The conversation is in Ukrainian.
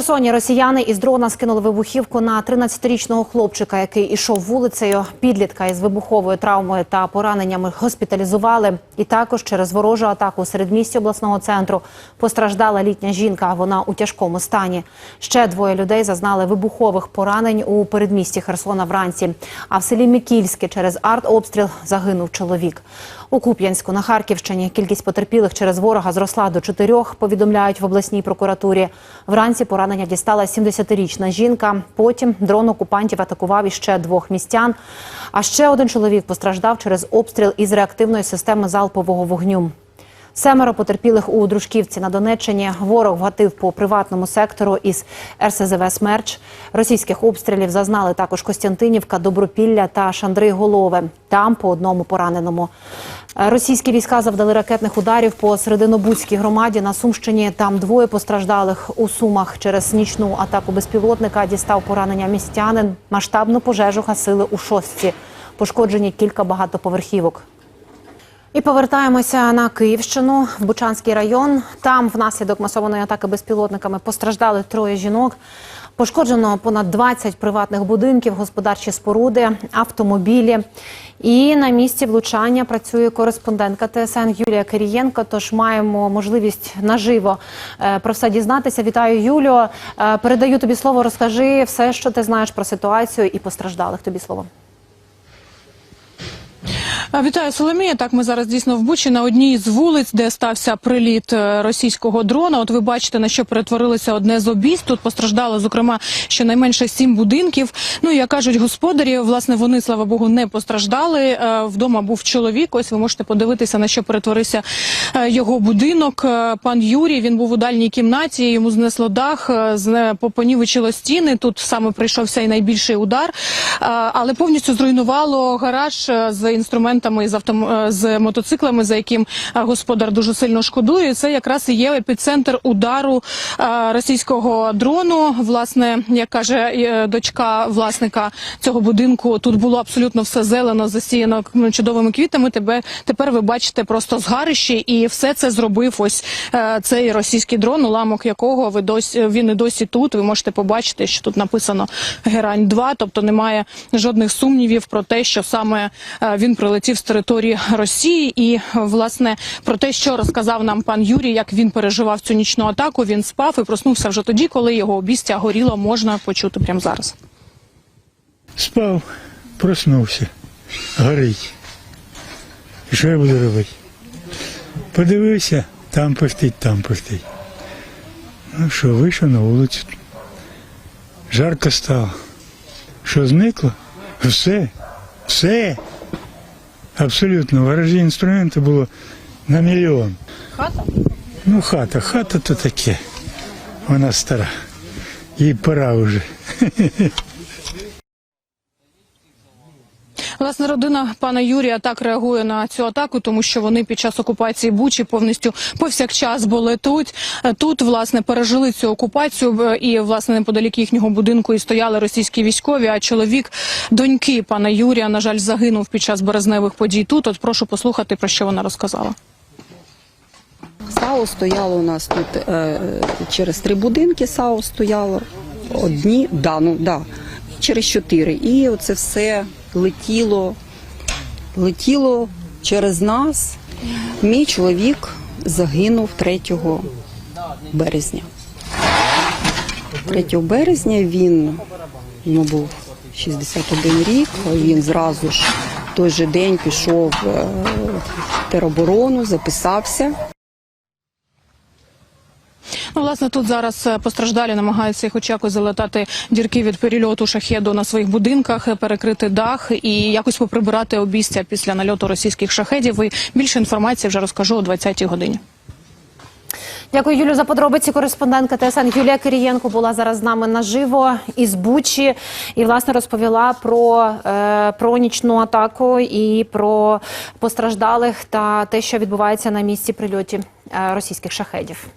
Херсоні росіяни із дрона скинули вибухівку на 13-річного хлопчика, який ішов вулицею. Підлітка із вибуховою травмою та пораненнями госпіталізували. І також через ворожу атаку у середмісті обласного центру постраждала літня жінка. Вона у тяжкому стані. Ще двоє людей зазнали вибухових поранень у передмісті Херсона вранці. А в селі Микільське через артобстріл загинув чоловік. У Куп'янську на Харківщині кількість потерпілих через ворога зросла до чотирьох. Повідомляють в обласній прокуратурі. Вранці поранення дістала 70-річна жінка. Потім дрон окупантів атакував іще двох містян. А ще один чоловік постраждав через обстріл із реактивної системи залпового вогню. Семеро потерпілих у Дружківці на Донеччині. Ворог вгатив по приватному сектору із РСЗВ «Смерч». Російських обстрілів зазнали також Костянтинівка, Добропілля та Шандрий Голове. Там по одному пораненому. Російські війська завдали ракетних ударів по Серединобудській громаді на Сумщині. Там двоє постраждалих у Сумах через нічну атаку безпілотника. Дістав поранення містянин. Масштабну пожежу гасили у шостці. Пошкоджені кілька багатоповерхівок. І повертаємося на Київщину в Бучанський район. Там внаслідок масованої атаки безпілотниками постраждали троє жінок. Пошкоджено понад 20 приватних будинків, господарчі споруди, автомобілі. І на місці влучання працює кореспондентка ТСН Юлія Кирієнко. Тож маємо можливість наживо е, про все дізнатися. Вітаю, Юлію. Е, Передаю тобі слово. Розкажи все, що ти знаєш про ситуацію і постраждалих. Тобі слово. Вітаю Соломія. Так, ми зараз дійсно в Бучі на одній з вулиць, де стався приліт е, російського дрона. От ви бачите, на що перетворилося одне з обійсть. Тут постраждало, зокрема, щонайменше сім будинків. Ну як кажуть господарі, власне, вони, слава Богу, не постраждали. Е, Вдома був чоловік. Ось ви можете подивитися, на що перетворився е, його будинок. Пан Юрій він був у дальній кімнаті. Йому знесло дах, зне- стіни. Тут саме прийшовся і найбільший удар, але повністю зруйнувало гараж з інструментами з автом... е, з мотоциклами, за яким е, господар дуже сильно шкодує. Це якраз і є епіцентр удару е, російського дрону. Власне, як каже дочка власника цього будинку, тут було абсолютно все зелено, засіяно чудовими квітами. Тебе тепер ви бачите просто згарищі, і все це зробив ось цей російський дрон, уламок якого ви досі він і досі тут. Ви можете побачити, що тут написано Герань 2 тобто немає жодних сумнівів про те, що саме він прилетів з території Росії, і власне про те, що розказав нам пан Юрій, як він переживав цю нічну атаку. Він спав і проснувся вже тоді, коли його обістя горіло. Можна почути прямо зараз. Спав, проснувся, горить. І що я буду робити? Подивився, там пихтить, там пихтить. Ну що, вийшов на вулицю. Жарко стало. Що зникло? Все, все. Абсолютно. В гаражі інструменти було на мільйон. Хата? Ну, хата, хата то таке. Вона стара. Їй пора вже. Власне, родина пана Юрія так реагує на цю атаку, тому що вони під час окупації Бучі повністю повсякчас були тут. Е, Тут власне пережили цю окупацію і власне неподалік їхнього будинку і стояли російські військові. А чоловік доньки пана Юрія, на жаль, загинув під час березневих подій. Тут от прошу послухати про що вона розказала. САУ стояло у нас тут е, через три будинки САУ стояло. Одні, да, ну, да, через чотири. І оце все летіло, летіло через нас. Мій чоловік загинув 3 березня. 3 березня він йому був 61 рік. Він зразу ж той же день пішов е, в тероборону, записався. Ну, власне, тут зараз е, постраждалі намагаються хоч якось залатати дірки від перельоту шахеду на своїх будинках, е, перекрити дах і якось поприбирати обійстя після нальоту російських шахедів. І більше інформації вже розкажу о 20-й годині. Дякую, Юлю, за подробиці. Кореспондентка ТСН Юлія Кирієнко була зараз з нами наживо із Бучі і власне розповіла про, е, про нічну атаку і про постраждалих та те, що відбувається на місці прильотів російських шахедів.